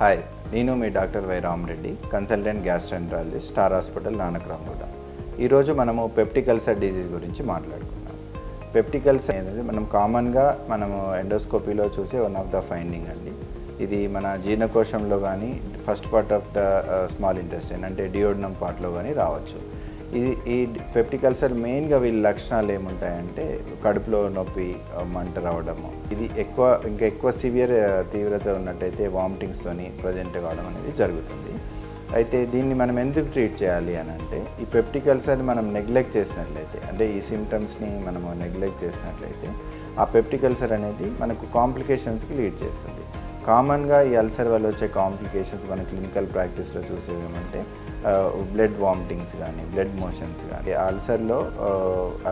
Hi నేను మీ doctor Y Ramareddy consultant gastroenterologist star hospital Nanakramguda ఈరోజు మనము పెప్టిక్ అల్సర్ డిజీజ్ గురించి మాట్లాడుకుందాం. పెప్టిక్ అల్సర్ అనేది మనం కామన్గా మనము ఎండోస్కోపీలో చూసే వన్ ఆఫ్ ద ఫైండింగ్ అండి. ఇది మన జీర్ణకోశంలో కానీ first part of the small intestine అంటే డియోడనం పార్ట్లో కానీ రావచ్చు. ఇది ఈ పెప్టిక్ అల్సర్ మెయిన్గా వీళ్ళ లక్షణాలు ఏముంటాయంటే కడుపులో నొప్పి మంట రావడము. ఇది ఎక్కువ ఇంకా ఎక్కువ సివియర్ తీవ్రత ఉన్నట్టయితే వామిటింగ్స్తోని ప్రజెంట్ కావడం అనేది జరుగుతుంది. అయితే దీన్ని మనం ఎందుకు ట్రీట్ చేయాలి అని అంటే ఈ పెప్టిక్ అల్సర్ని మనం నెగ్లెక్ట్ చేసినట్లయితే అంటే ఈ సిమ్టమ్స్ని మనము నెగ్లెక్ట్ చేసినట్లయితే ఆ పెప్టిక్ అల్సర్ అనేది మనకు కాంప్లికేషన్స్కి లీడ్ చేస్తుంది. కామన్గా ఈ అల్సర్ వల్ల వచ్చే కాంప్లికేషన్స్ మన క్లినికల్ ప్రాక్టీస్లో చూసేవి ఏమంటే బ్లడ్ వామిటింగ్స్ కానీ బ్లడ్ మోషన్స్ కానీ అల్సర్లో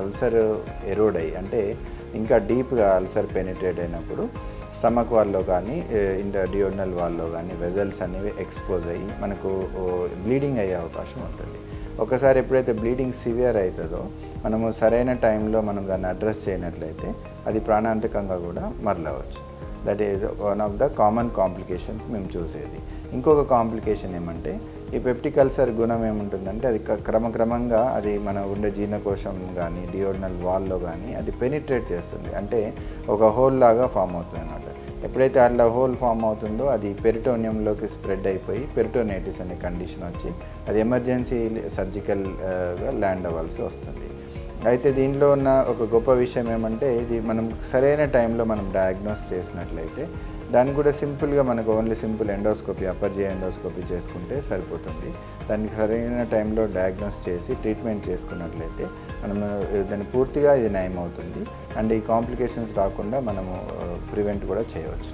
అల్సర్ ఎరోడ్ అయ్యి అంటే ఇంకా డీప్గా అల్సర్ పెనిట్రేట్ అయినప్పుడు స్టమక్ వాళ్ళలో కానీ ఇంట డియోడనల్ వాళ్ళలో కానీ వెజల్స్ అనేవి ఎక్స్పోజ్ అయ్యి మనకు బ్లీడింగ్ అయ్యే అవకాశం ఉంటుంది. ఒకసారి ఎప్పుడైతే బ్లీడింగ్ సివియర్ అవుతుందో మనము సరైన టైంలో మనం దాన్ని అడ్రస్ చేయనట్లయితే అది ప్రాణాంతకంగా కూడా మరలవచ్చు. That is one of the common complications మేము చూసేది. ఇంకొక కాంప్లికేషన్ ఏమంటే ఈ పెప్టిక్ అల్సర్ గుణం ఏముంటుందంటే అది క- క్రమక్రమంగా అది మన ఉండే జీర్ణకోశం కానీ డియోడనల్ వాల్లో కానీ అది పెనిట్రేట్ చేస్తుంది. అంటే ఒక హోల్ లాగా ఫామ్ అవుతుంది అనమాట ఎప్పుడైతే అట్లా హోల్ ఫామ్ అవుతుందో అది పెరిటోనియంలోకి స్ప్రెడ్ అయిపోయి పెరిటోనైటిస్ అనే కండిషన్ వచ్చి అది ఎమర్జెన్సీ సర్జికల్గా ల్యాండ్ అవ్వాల్సి వస్తుంది. అయితే దీంట్లో ఉన్న ఒక గొప్ప విషయం ఏమంటే ఇది మనం సరైన టైంలో మనం డయాగ్నోస్ చేసినట్లయితే దాన్ని కూడా సింపుల్గా మనకు only simple endoscopy upper J endoscopy చేసుకుంటే సరిపోతుంది. దానికి సరైన టైంలో డయాగ్నోస్ చేసి ట్రీట్మెంట్ చేసుకున్నట్లయితే మనం దాన్ని పూర్తిగా ఇది నయం అవుతుంది అండ్ ఈ కాంప్లికేషన్స్ రాకుండా మనము ప్రివెంట్ కూడా చేయవచ్చు.